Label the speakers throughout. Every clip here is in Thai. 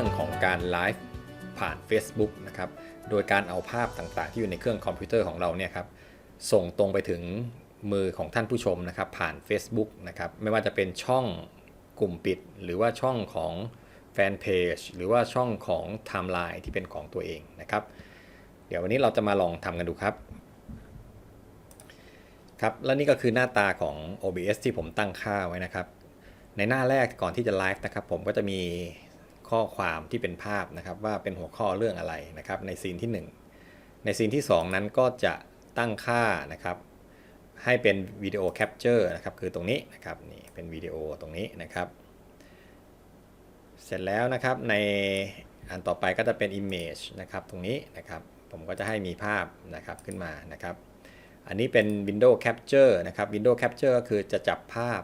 Speaker 1: รื่องของการไลฟ์ผ่าน Facebook นะครับ โดยการเอาภาพต่างๆ ที่อยู่ในเครื่องคอมพิวเตอร์ของเราเนี่ยครับ ส่งตรงไปถึงมือของท่านผู้ชมนะครับผ่าน Facebook นะครับ ไม่ว่าจะเป็นช่องกลุ่มปิด หรือว่าช่องของแฟนเพจหรือว่าช่องของไทม์ไลน์ที่เป็นของตัวเองนะครับ เดี๋ยววันนี้เราจะมาลองทำกันดูครับครับ และนี่ก็คือหน้าตาของ OBS ที่ผมตั้งค่าไว้นะครับ ในหน้าแรกก่อนที่จะไลฟ์นะครับ ผมก็จะมี ข้อความที่เป็นภาพนะครับว่าเป็นหัวข้อเรื่องอะไรนะครับในซีนที่ 1 ในซีนที่ 2 นั้นก็จะตั้งค่านะครับให้เป็นวิดีโอแคปเจอร์นะครับคือตรงนี้นะครับนี่เป็นวิดีโอตรงนี้นะครับ เสร็จแล้วนะครับในอันต่อไปก็จะเป็น Image นะครับตรงนี้นะครับผมก็จะให้มีภาพนะครับขึ้นมานะครับ อันนี้เป็น Window Capture นะครับ Window Capture ก็คือจะจับภาพ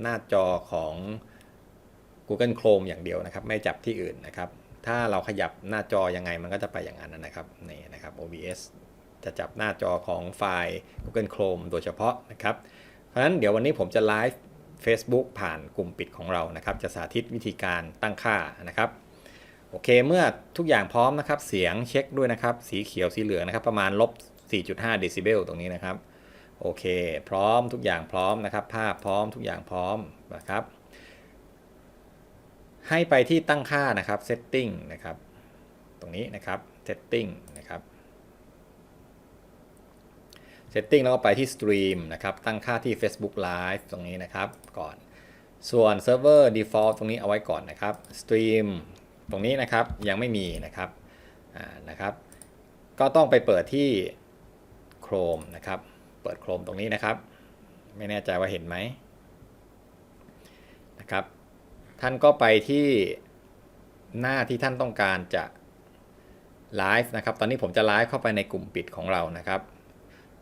Speaker 1: หน้าจอของ Google Chrome อย่างเดียวนะครับ ไม่จับที่อื่นนะครับ ถ้าเราขยับหน้าจอยังไงมันก็จะไปอย่างนั้นนะครับนี่นะครับ OBS จะจับหน้าจอของไฟล์ Google Chrome โดยเฉพาะนะครับ เพราะฉะนั้นเดี๋ยววันนี้ผมจะไลฟ์ Facebook ผ่านกลุ่มปิดของเรานะครับ จะสาธิตวิธีการตั้งค่านะครับโอเค เมื่อทุกอย่างพร้อมนะครับ เสียงเช็คด้วยนะครับ สีเขียวสีเหลืองนะครับ ประมาณลบ 4.5 เดซิเบลตรงนี้นะครับ โอเค พร้อมทุกอย่างพร้อมนะครับ ภาพพร้อมทุกอย่างพร้อมนะครับ ให้ไปที่ตั้งค่านะครับ setting นะครับ ตรงนี้นะครับ setting นะครับ setting แล้วก็ไปที่ stream นะครับ ตั้งค่าที่ Facebook Live ตรงนี้นะครับ ก่อน ส่วน server default ตรงนี้เอาไว้ก่อนนะครับ stream ตรงนี้นะครับยังไม่มีนะครับ อ่า นะครับ ก็ต้องไปเปิดที่ Chrome นะครับ เปิด Chrome ตรงนี้นะครับ ไม่แน่ใจว่าเห็นไหมนะครับ ท่านก็ไปที่หน้าที่ท่านต้องการจะไลฟ์นะครับ ตอนนี้ผมจะไลฟ์เข้าไปในกลุ่มปิดของเรานะครับ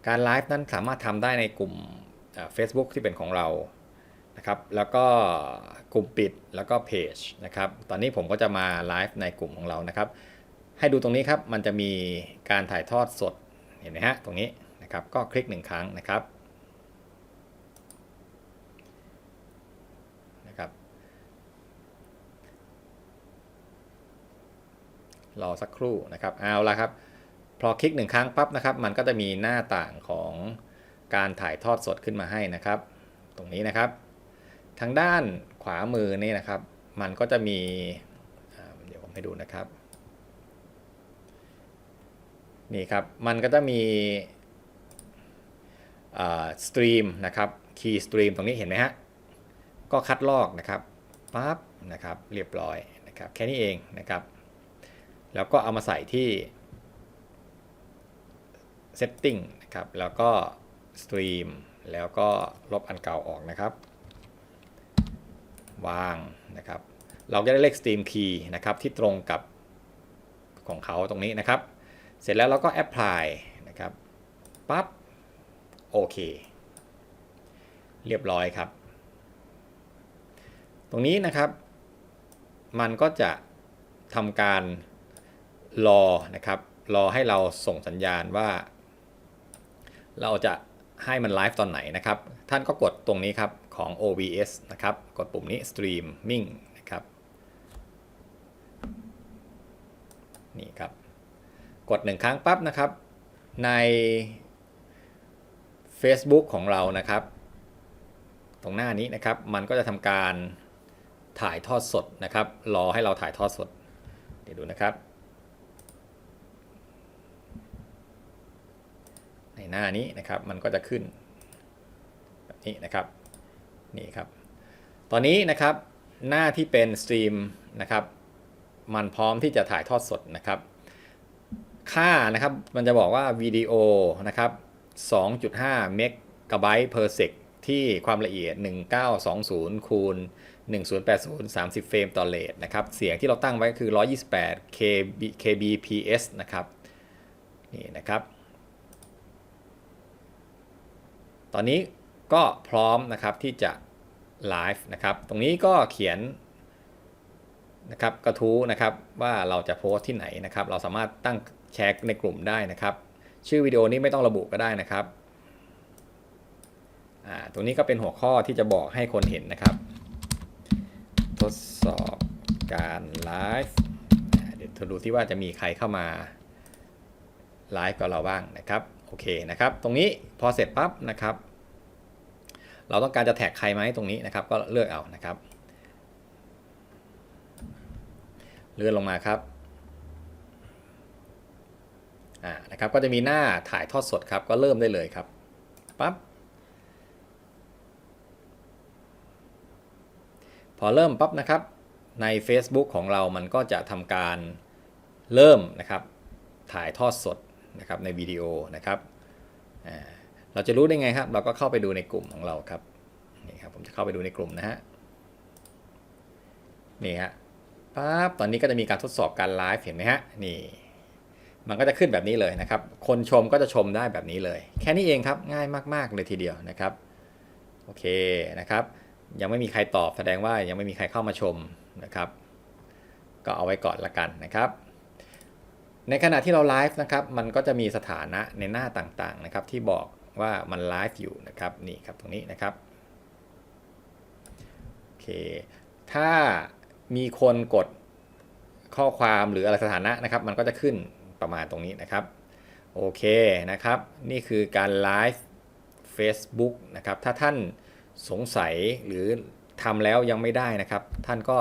Speaker 1: การไลฟ์นั้นสามารถทำได้ในกลุ่มเอ่อ Facebook ที่เป็นของเรานะครับ แล้วก็กลุ่มปิดแล้วก็เพจนะครับ ตอนนี้ผมก็จะมาไลฟ์ในกลุ่มของเรานะครับ ให้ดูตรงนี้ครับ มันจะมีการถ่ายทอดสด เห็นไหมฮะ ตรงนี้นะครับ ก็คลิกหนึ่งครั้งนะครับ รอสักครู่นะครับเอาละครับ พอคลิกหนึ่งครั้งปั๊บนะครับ มันก็จะมีหน้าต่างของการถ่ายทอดสดขึ้นมาให้นะครับ ตรงนี้นะครับ ทางด้านขวามือนี่นะครับ มันก็จะมีเดี๋ยวผมให้ดูนะครับนี่ครับ มันก็จะมีสตรีมนะครับคีย์สตรีมตรงนี้เห็นไหมฮะ ก็คัดลอกนะครับปั๊บนะครับ เรียบร้อยนะครับ แค่นี้เองนะครับ แล้วก็เอามาใส่ที่ setting นะครับ แล้วก็ stream แล้วก็ลบอันเก่าออกนะครับ วางนะครับ เราจะได้เลข stream key นะครับที่ตรงกับของเขาตรงนี้นะครับ เสร็จแล้วเราก็ apply นะครับปั๊บโอเค เรียบร้อยครับ ตรงนี้นะครับ มันก็จะทำการ รอนะครับ รอให้เราส่งสัญญาณว่า เราจะให้มันไลฟ์ตอนไหนนะครับ ท่านก็กดตรงนี้ครับของ OBS นะครับ กดปุ่มนี้ Streaming นะครับนี่ครับ กดหนึ่งครั้งปั๊บนะครับ ใน Facebook ของเรานะครับ ตรงหน้านี้นะครับ มันก็จะทำการถ่ายทอดสดนะครับ รอให้เราถ่ายทอดสด เดี๋ยวดูนะครับ ใน หน้านี้นะครับ มันก็จะขึ้นแบบนี้นะครับนี่ครับ ตอนนี้นะครับหน้าที่เป็นสตรีมนะครับ มันพร้อมที่จะถ่ายทอดสดนะครับ ค่านะครับมันจะบอกว่าวิดีโอนะครับ2.5เมกะไบต์ per sec ที่ความละเอียด 1920 คูณ 1080 30 เฟรมต่อเลทนะครับ เสียงที่เราตั้งไว้คือ 128 KB kbps นะครับ นี่นะครับ ตอนนี้ก็พร้อมนะครับที่จะไลฟ์นะครับ ตรงนี้ก็เขียนนะครับกระทู้นะครับว่าเราจะโพสต์ที่ไหนนะครับ เราสามารถตั้งแชร์ในกลุ่มได้นะครับ ชื่อวิดีโอนี้ไม่ต้องระบุก็ได้นะครับตรงนี้ก็เป็นหัวข้อที่จะบอกให้คนเห็นนะครับ ทดสอบการไลฟ์จะดูที่ว่าจะมีใครเข้ามาไลฟ์กับเราบ้างนะครับ โอเคนะครับ ตรงนี้พอเสร็จปั๊บนะครับ เราต้องการจะแท็กใครไหมตรงนี้นะครับ ก็เลือกเอานะครับ เลื่อนลงมาครับอ่านะครับก็จะมีหน้าถ่ายทอดสดครับก็เริ่มได้เลยครับปั๊บพอเริ่มปั๊บนะครับใน Facebook ของเรามันก็จะทำการเริ่มนะครับ ถ่ายทอดสด นะครับในวิดีโอนะครับเราจะรู้ได้ไงครับ เราก็เข้าไปดูในกลุ่มของเราครับนี่ครับผมจะเข้าไปดูในกลุ่มนะฮะนี่ฮะปั๊บตอนนี้ก็จะมีการทดสอบการไลฟ์เห็นไหมฮะนี่มันก็จะขึ้นแบบนี้เลยนะครับ คนชมก็จะชมได้แบบนี้เลย แค่นี้เองครับง่ายมาก ๆ เลยทีเดียวนะครับโอเคนะครับ ยังไม่มีใครตอบแสดงว่ายังไม่มีใครเข้ามาชมนะครับ ก็เอาไว้ก่อนละกันนะครับ ในขณะที่เราไลฟ์นะครับ มันก็จะมีสถานะในหน้าต่างๆนะครับ ที่บอกว่ามันไลฟ์อยู่นะครับนี่ครับตรงนี้นะครับโอเคถ้ามีคนกดข้อความหรืออะไรสถานะนะครับ มันก็จะขึ้นประมาณตรงนี้นะครับโอเคนะครับ นี่คือการไลฟ์ Facebook นะครับ ถ้าท่านสงสัยหรือทำแล้วยังไม่ได้นะครับ ท่านก็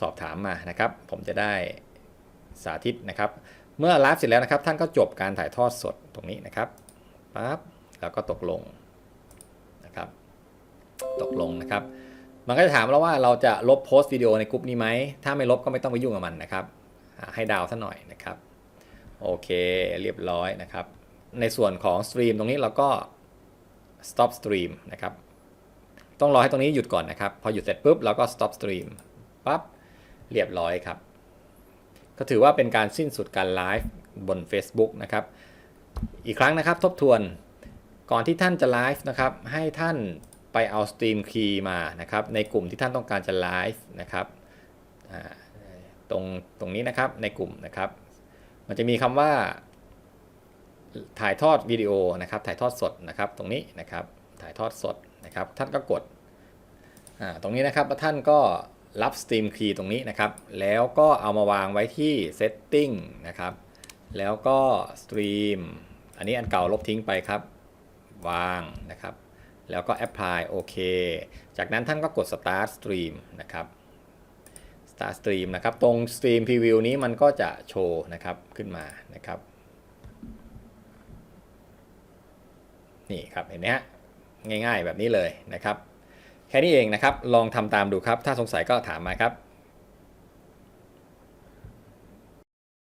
Speaker 1: สอบถามมานะครับ ผมจะได้สาธิตนะครับ เมื่อไลฟ์เสร็จแล้วนะครับ ท่านก็จบการถ่ายทอดสดตรงนี้นะครับปั๊บแล้วก็ตกลงนะครับ ตกลงนะครับ มันก็จะถามเราว่าเราจะลบโพสต์วิดีโอในกลุ่มนี้ไหม ถ้าไม่ลบก็ไม่ต้องไปยุ่งกับมันนะครับ ให้ดาวซะหน่อยนะครับ โอเคเรียบร้อยนะครับ ในส่วนของสตรีมตรงนี้เราก็ stop stream นะครับ ต้องรอให้ตรงนี้หยุดก่อนนะครับ พอหยุดเสร็จปุ๊บเราก็ stop stream ปั๊บเรียบร้อยครับ ก็ถือว่าเป็นการสิ้นสุดการไลฟ์บน Facebook นะครับ อีกครั้งนะครับทบทวน ก่อนที่ท่านจะไลฟ์นะครับ ให้ท่านไปเอาสตรีมคีย์มานะครับ ในกลุ่มที่ท่านต้องการจะไลฟ์นะครับตรงตรงนี้นะครับในกลุ่มนะครับ มันจะมีคำว่า ถ่ายทอดวิดีโอนะครับ ถ่ายทอดสดนะครับ ตรงนี้นะครับ ถ่ายทอดสดนะครับ ท่านก็กดตรงนี้นะครับแล้วท่านก็ รับสตรีมคีย์ตรงนี้นะครับ แล้วก็เอามาวางไว้ที่ setting นะครับ แล้วก็สตรีมอันนี้อันเก่าลบทิ้งไปครับ วางนะครับ แล้วก็ apply โอเค จากนั้นท่านก็กด start stream นะครับ start stream นะครับ ตรง stream preview นี้มันก็จะโชว์นะครับขึ้นมานะครับ นี่ครับเห็นไหมฮะง่ายๆแบบนี้เลยนะครับ แค่นี้เองนะครับ ลองทำตามดูครับ ถ้าสงสัยก็ถามมาครับ